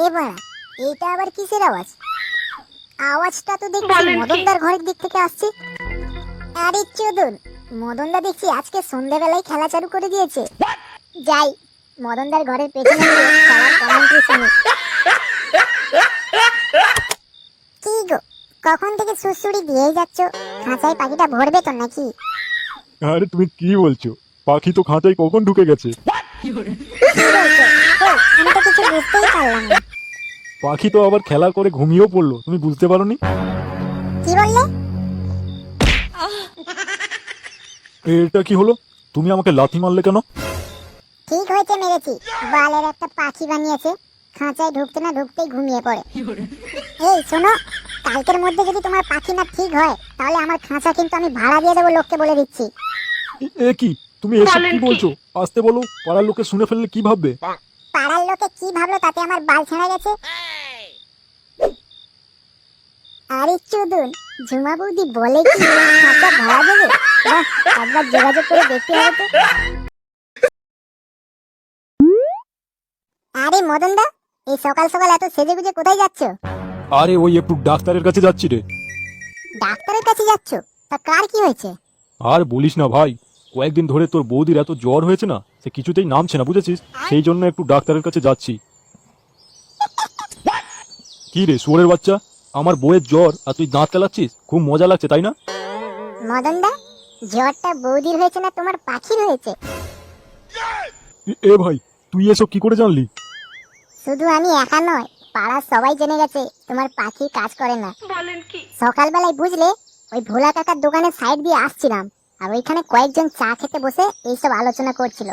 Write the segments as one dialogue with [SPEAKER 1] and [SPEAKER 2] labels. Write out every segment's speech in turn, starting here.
[SPEAKER 1] এ বাড়া এটা আবার কিসের আওয়াজ? আওয়াজটা তো দেখছি মদনদার ঘরের দিক থেকে আসছে। আরে চোদন মদনদা দেখছি আজকে সন্ধ্যাবেলায় খেলা চালু করে দিয়েছে। যাই মদনদার ঘরের পেছনে খেলার শুনি। কি গো কখন থেকে সুড়সুড়ি দিয়েই যাচ্ছ? খাঁচায় পাখিটা ভরবে তো নাকি?
[SPEAKER 2] আরে তুমি কি বলছো? পাখি তো খাঁচায় কখন ঢুকে গেছে?
[SPEAKER 1] আমি তো কিছু বুঝতেই পারলাম না
[SPEAKER 2] পাখি তো আবার খেলা করে ঘুমিয়েও পড়ল। তুমি বুঝতে পারোনি?
[SPEAKER 1] কি বললে?
[SPEAKER 2] এটা কি হলো? তুমি আমাকে লাথি মারলে কেন?
[SPEAKER 1] ঠিক হয়েছে মেরেছি। বালের একটা পাখি বানিয়েছে। খাঁচায় ঢুকতে না ঢুকতেই ঘুমিয়ে পড়ে। এই শোনো কালকের মধ্যে যদি তোমার পাখি না ঠিক হয় তাহলে আমার খাঁচা কিন্তু আমি ভাড়া দিয়ে দেবো লোককে বলে দিচ্ছি।
[SPEAKER 2] এ- এ কি? তুমি এসব কি বলছো? আসতে বলো পাড়ার লোকে শুনে ফেললে কি ভাববে?
[SPEAKER 1] পাড়ার লোকে কি ভাবলো তাতে আমার বাল ছেঁড়া গেছে? আরে চুদুন ঝুমা বৌদি বলে কি খাঁচা ভাড়া দেবে? একবার যোগাযোগ করে দেখতে হবে তো। আরে মদন দা এই সকাল সকাল এত সেজে গুজে কোথায় যাচ্ছ?
[SPEAKER 2] আরে ওই একটু ডাক্তারের কাছে যাচ্ছি রে।
[SPEAKER 1] ডাক্তারের কাছে যাচ্ছ? তা কার কি হয়েছে?
[SPEAKER 2] আর বলিস না ভাই কয়েকদিন ধরে তোর বৌদির এত জ্বর হয়েছে না সে কিছুতেই নামছে না বুঝেছিস? সেই জন্য একটু ডাক্তারের কাছে যাচ্ছি। কি রে শুয়োরের বাচ্চা? আমার বউয়ের জ্বর আর তুই দাঁত কেলাচ্ছিস? খুব মজা লাগছে তাই না?
[SPEAKER 1] মদন দা জ্বরটা বৌদির হয়েছে না তোমার পাখির হয়েছে?
[SPEAKER 2] এ- এ ভাই তুই এসব কি করে জানলি?
[SPEAKER 1] শুধু আমি একা নয় পাড়ার সবাই জেনে গেছে তোমার পাখি কাজ করে না। সকালবেলায় বুঝলে ওই ভোলা কাকার দোকানের সাইড দিয়ে আসছিলাম। আর ওইখানে কয়েকজন চা খেতে বসে এইসব আলোচনা করছিল।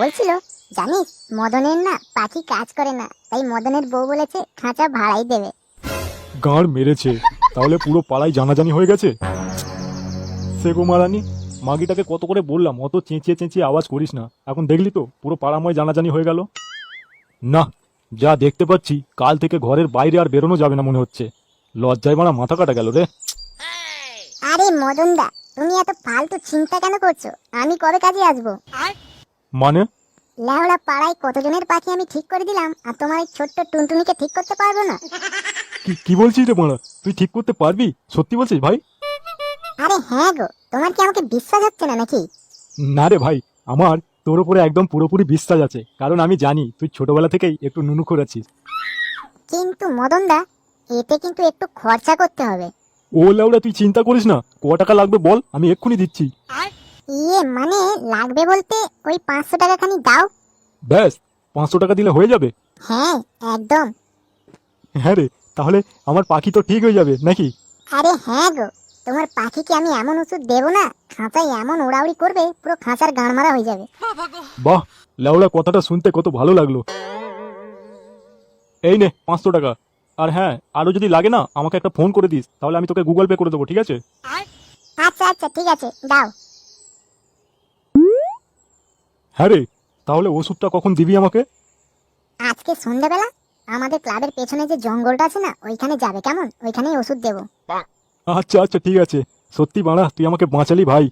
[SPEAKER 1] বলছিল জানিস মদনের না পাখি কাজ করে না তাই মদনের বউ বলেছে খাঁচা ভাড়াই দেবে।
[SPEAKER 2] গাঁড় মেরেছে তাহলে পুরো পাড়ায় জানাজানি হয়ে গেছে? সে গো মারানি মাগিটাকে কত করে বললাম অত চেঁচিয়ে চেঁচিয়ে আওয়াজ করিস না। এখন দেখলি তো পুরো পাড়াময় জানাজানি হয়ে গেল? না যা দেখতে পাচ্ছি কাল থেকে ঘরের বাইরে আর বেরোনো যাবে না মনে হচ্ছে। লজ্জায় মারা মাথা কাটা গেল রে।
[SPEAKER 1] আরে মদন দা তুমি এত ফালতু চিন্তা কেন করছ? আমি কবে কাজে আসব?
[SPEAKER 2] মানে?
[SPEAKER 1] লেহড়া পাড়ায় কতজনের পাখি আমি ঠিক করে দিলাম আর তোমার এই ছোট্ট টুনটুনিকে ঠিক করতে পারব না?
[SPEAKER 2] কি কি বলছিস রে মারা? তুই ঠিক করতে পারবি? সত্যি বলছিস ভাই?
[SPEAKER 1] আরে হ্যাঁ গো তোমার কি আমাকে বিশ্বাস হচ্ছে না নাকি?
[SPEAKER 2] না রে ভাই আমার তোর উপরে একদম পুরোপুরি বিশ্বাস আছে কারণ আমি জানি তুই ছোটবেলা থেকেই একটু নুনু করেছিস।
[SPEAKER 1] কিন্তু মদন দা এতে কিন্তু একটু খরচা করতে হবে।
[SPEAKER 2] ও লাউরা তুই চিন্তা করিস না। ক টাকা লাগবে বল আমি এক্ষুনি দিচ্ছি।
[SPEAKER 1] ইয়ে মানে লাগবে বলতে ওই পাঁচশো টাকা খানি দাও।
[SPEAKER 2] ব্যাস পাঁচশো টাকা দিলে হয়ে যাবে।
[SPEAKER 1] হ্যাঁ একদম।
[SPEAKER 2] হ্যাঁ রে তাহলে আমার পাখি তো ঠিক হয়ে যাবে নাকি?
[SPEAKER 1] আরে হ্যাঁ গো তোমার পাখিকে আমি এমন ওষুধ দেবো না খাঁচায় এমন ওড়াউড়ি করবে পুরো খাঁচার গান মারা হয়ে যাবে।
[SPEAKER 2] বাহ লাউড়া কথাটা শুনতে কত ভালো লাগল। এই নে পাঁচশো টাকা। আর হ্যাঁ আরও যদি লাগে না আমাকে একটা ফোন করে দিস তাহলে আমি তোকে গুগল পে করে দেবো ঠিক আছে?
[SPEAKER 1] আচ্ছা আচ্ছা ঠিক আছে দাও।
[SPEAKER 2] হ্যাঁ রে তাহলে ওষুধটা কখন দিবি আমাকে?
[SPEAKER 1] আজকে সন্ধ্যাবেলা আমাদের ক্লাবের পেছনে যে জঙ্গলটা আছে না ওইখানে যাবে কেমন? ওইখানেই ওষুধ দেবো।
[SPEAKER 2] আচ্ছা আচ্ছা ঠিক আছে। সত্যি বাড়া তুই আমাকে বাঁচালি ভাই।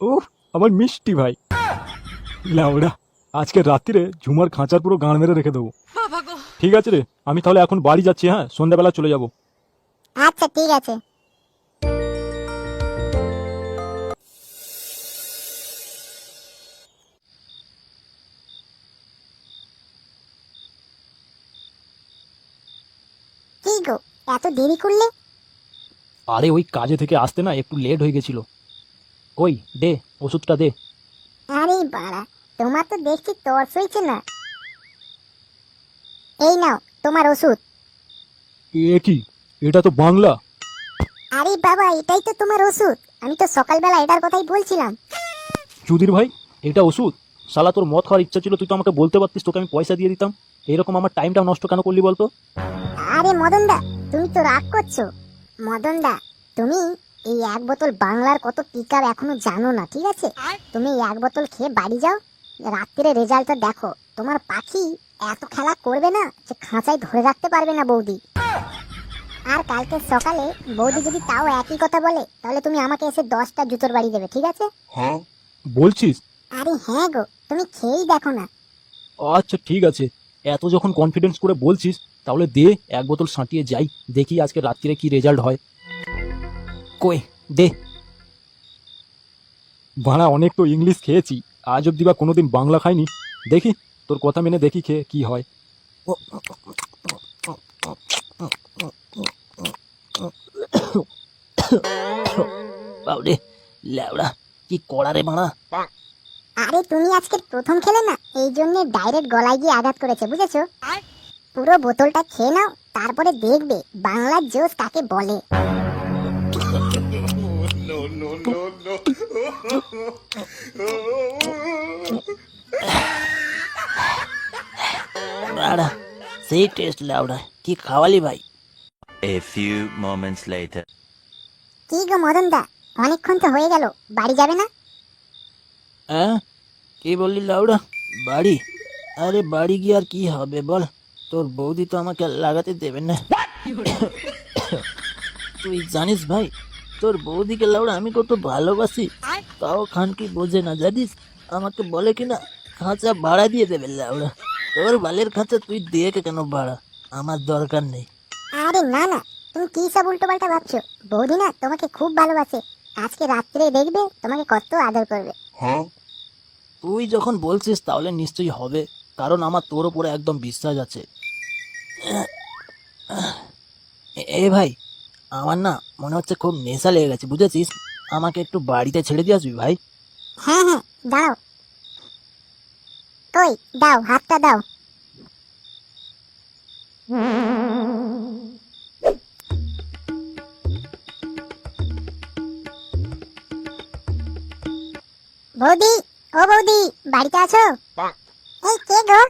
[SPEAKER 2] ও আমার মিষ্টি ভাই। লাউড়া আজকে রাত্রিরে ঝুমার খাঁচার পুরো গান মেরে রেখে দেবো। ঠিক আছে রে আমি তাহলে এখন বাড়ি যাচ্ছি হ্যাঁ? সন্ধ্যাবেলা চলে যাব।
[SPEAKER 1] আচ্ছা ঠিক আছে। কি গো এত দেরি করলে?
[SPEAKER 3] আরে ওই কাজে থেকে আসতে না একটু লেট হয়ে গেছিল। কই দে ওষুধটা দে।
[SPEAKER 1] আরে বাড়া তোমার তো দেখছি তর্স হয়েছে না। এই নাও তোমার ওষুধ।
[SPEAKER 2] এ কি? এটা তো বাংলা।
[SPEAKER 1] আরে বাবা এটাই তো তোমার ওষুধ। আমি তো সকালবেলা এটার কথাই বলছিলাম।
[SPEAKER 2] চুদির ভাই
[SPEAKER 3] এটা ওষুধ। শালা তোর মদ খাওয়ার ইচ্ছা ছিল তুই তো আমাকে বলতে পারতিস তোকে আমি পয়সা দিয়ে দিতাম। এরকম আমার টাইমটা নষ্ট কেন করলি বলতো?
[SPEAKER 1] আরে মদন দা তুমি তো রাগ করছ। মদন দা তুমি এই এক বোতল বাংলার কত পিকার এখনও জানো না ঠিক আছে? তুমি এক বোতল খেয়ে বাড়ি যাও। রাত্রিরে রেজাল্টটা দেখো। তোমার পাখি এত খেলা করবে না যে খাঁচায় ধরে রাখতে পারবে না বৌদি। আর কালকে সকালে বৌদি যদি তাও একই কথা বলে তাহলে তুমি আমাকে এসে দশটা জুতোর বাড়ি দেবে ঠিক আছে? হ্যাঁ।
[SPEAKER 2] বলছিস?
[SPEAKER 1] আরে হ্যাঁ গো তুমি খেয়েই দেখো না।
[SPEAKER 3] আচ্ছা ঠিক আছে। এত যখন কনফিডেন্স করে বলছিস তাহলে দে এক বোতল সাঁটিয়ে যাই দেখি আজকে রাত্রিরে কি রেজাল্ট হয়। কই? দে।
[SPEAKER 2] ভাড়া অনেক তো ইংলিশ খেয়েছি আজ অব্দি বা কোনোদিন বাংলা খাইনি। দেখি। তোর কথা মেনে দেখি খেয়ে কি হয়
[SPEAKER 3] বাবরে ল্যাবড়া কি করা রে মানা
[SPEAKER 1] আরে তুমি আজকে প্রথম খেলে না এই জন্য ডাইরেক্ট গলায় গিয়ে আঘাত করেছে বুঝেছ পুরো বোতলটা খেয়ে নাও তারপরে দেখবে বাংলার জোশ কাকে বলে
[SPEAKER 3] বাড়া সেই টেস্ট ল্যাবড়া কি খাওয়ালি ভাই?
[SPEAKER 4] A few moments later.
[SPEAKER 1] কি গো মদন দা অনেকক্ষণ তো হয়ে গেল বাড়ি যাবে না?
[SPEAKER 3] হ্যাঁ কি বললি লাউডা? বাড়ি? আরে বাড়ি গিয়ে আর কি হবে বল? তোর বৌদি তো আমাকে লাগাতে দেবে না। তুই জানিস ভাই তোর বৌদিকে লাউডা আমি কত ভালোবাসি তাও খান কি বোঝে না জানিস? আমাকে বলে কি না খাঁচা ভাড়া দিয়ে দেবে লাউডা। তোর বালের খাঁচা তুই দিয়ে কেন ভাড়া? আমার দরকার নেই।
[SPEAKER 1] আরে না না। তুমি কি সব উল্টো পাল্টা ভাবছ? বৌদি না তোমাকে খুব ভালোবাসে। আজকে রাত্রে দেখবে তোমাকে কত আদর করবে। হ্যাঁ?
[SPEAKER 3] তুই যখন বলছিস তাহলে নিশ্চয়ই হবে কারণ আমার তোর উপরে একদম বিশ্বাস আছে। এ- ভাই আমার না মনে হচ্ছে খুব নেশা লেগে গেছে বুঝেছিস? আমাকে একটু বাড়িতে ছেড়ে দিয়ে আসবি ভাই?
[SPEAKER 1] হ্যাঁ হ্যাঁ দাও কই দাও, হাতটা দাও। বৌদি, ও বৌদি, বাড়িতে আছো? এই কে গো?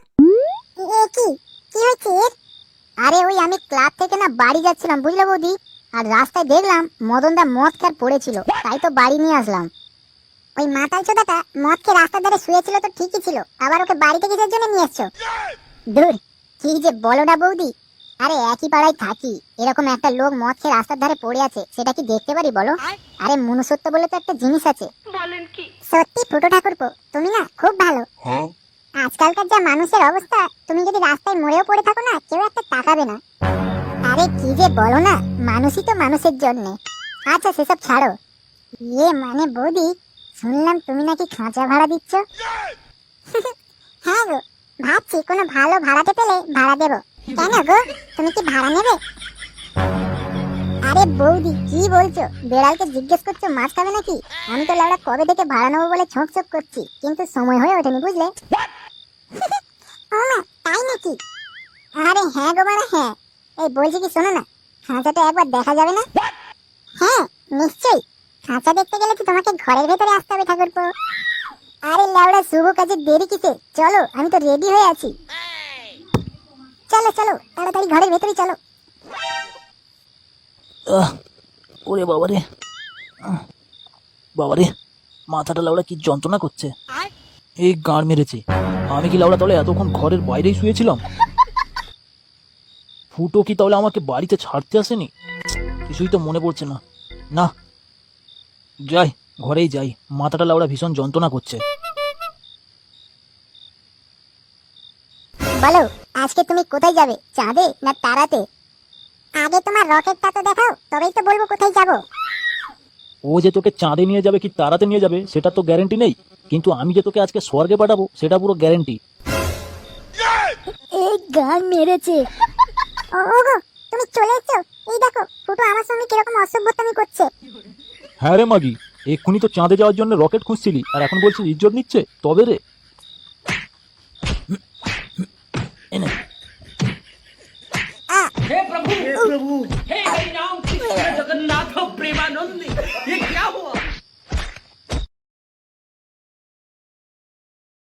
[SPEAKER 1] এ কি? কি হয়েছে আরে ওই আমি ক্লাব থেকে না বাড়ি যাচ্ছিলাম, বুঝলে বৌদি? আর রাস্তায় দেখলাম মদনদা মদ খার পড়েছিল, তাই তো বাড়ি নিয়ে আসলাম। ওই মাতাল চোদাটা মদ খেয়ে রাস্তার ধারে শুয়েছিল তো ঠিকই ছিল। আবার ওকে বাড়িতে কিসের জন্য নিয়ে এসছো? দূর কি যে বলোটা বৌদি। আরে একই পাড়ায় থাকি। এরকম একটা লোক মদ খেয়ে রাস্তার ধারে পড়ে আছে সেটা কি দেখতে পারি বলো? আরে? মনুষ্যত্ব বলে তো একটা জিনিস আছে। বলেন কি? সত্যি ফুটো ঠাকুরপো তুমি না খুব ভালো। আজকালকার যা মানুষের অবস্থা তুমি যদি রাস্তায় মরেও পড়ে থাকো না কেউ একটা তাকাবে না। আরে কি যে বলো না মানুষই তো মানুষের জন্য। আচ্ছা সেসব ছাড়ো। ইয়ে মানে বৌদি শুনলাম তুমি নাকি খাঁচা ভাড়া দিচ্ছ। হ্যাঁ গো ভাবছি কোনো ভালো ভাড়াতে পেলে ভাড়া দেবো। কেন গো তুমি কি ভাড়া নেবে? আরে বৌদি কি বলছো? বেড়ালকে জিজ্ঞেস করছ মাছ খাবে নাকি? আমি তো লাউড়া কবে থেকে ভাড়া নেব বলে ছোঁক ছোঁক করছি কিন্তু সময় হয়ে ওঠেনি বুঝলে? ও তাই নাকি? আরে হ্যাঁ গো মানে হ্যাঁ। এই বলছি কি শোনো না খাঁচাটা একবার দেখা যাবে না? হ্যাঁ নিশ্চয়ই। খাঁচা দেখতে গেলে তো তোমাকে ঘরের ভেতরে আসতে হবে ঠাকুরপো। আরে লাউড়া শুভ কাজে দেরি কিসে চলো আমি তো রেডি হয়ে আছি। চলো চলো তাড়াতাড়ি ঘরের ভেতরে চলো।
[SPEAKER 3] ওরে বাবারে। আহ, বাবারে মাথাটা লাউড়া কি যন্ত্রণা করছে। এই গাঁড় মেরেছে। আমি কি লাউড়া তাহলে এতক্ষণ ঘরের বাইরেই শুয়েছিলাম? ফুটো কি তাহলে আমাকে বাড়িতে ছাড়তে আসেনি? কিছুই তো মনে পড়ছে না। না যাই ঘরেই যাই। মাথাটা লাউড়া ভীষণ যন্ত্রণা করছে।
[SPEAKER 1] বলো আজকে তুমি কোথায় যাবে? চাঁদে না তারাতে? আগে তোমার রকেটটা তো দেখাও তবেই তো বলব কোথায় যাব।
[SPEAKER 3] ও যে তোকে চাঁদে নিয়ে যাবে কি তারাতে নিয়ে যাবে সেটা তো গ্যারেন্টি নেই। কিন্তু আমি যে তোকে আজকে স্বর্গে পাঠাবো সেটা পুরো গ্যারেন্টি
[SPEAKER 1] এই গান মেরেছে। ওগো তুমি চলে এসছো? এই দেখো ফুটো আমার সঙ্গে কীরকম অসভ্যতামি করছে।
[SPEAKER 2] হ্যাঁ রে মাগি এক্ষুনি তো চাঁদে যাওয়ার জন্য রকেট খুঁজছিলি আর এখন বলছিস ইজ্জত নিচ্ছে তবে রে
[SPEAKER 3] এনে
[SPEAKER 5] हे प्रभु हे हरि राम कृष्ण जगन्नाथ प्रेमानंद ये क्या हुआ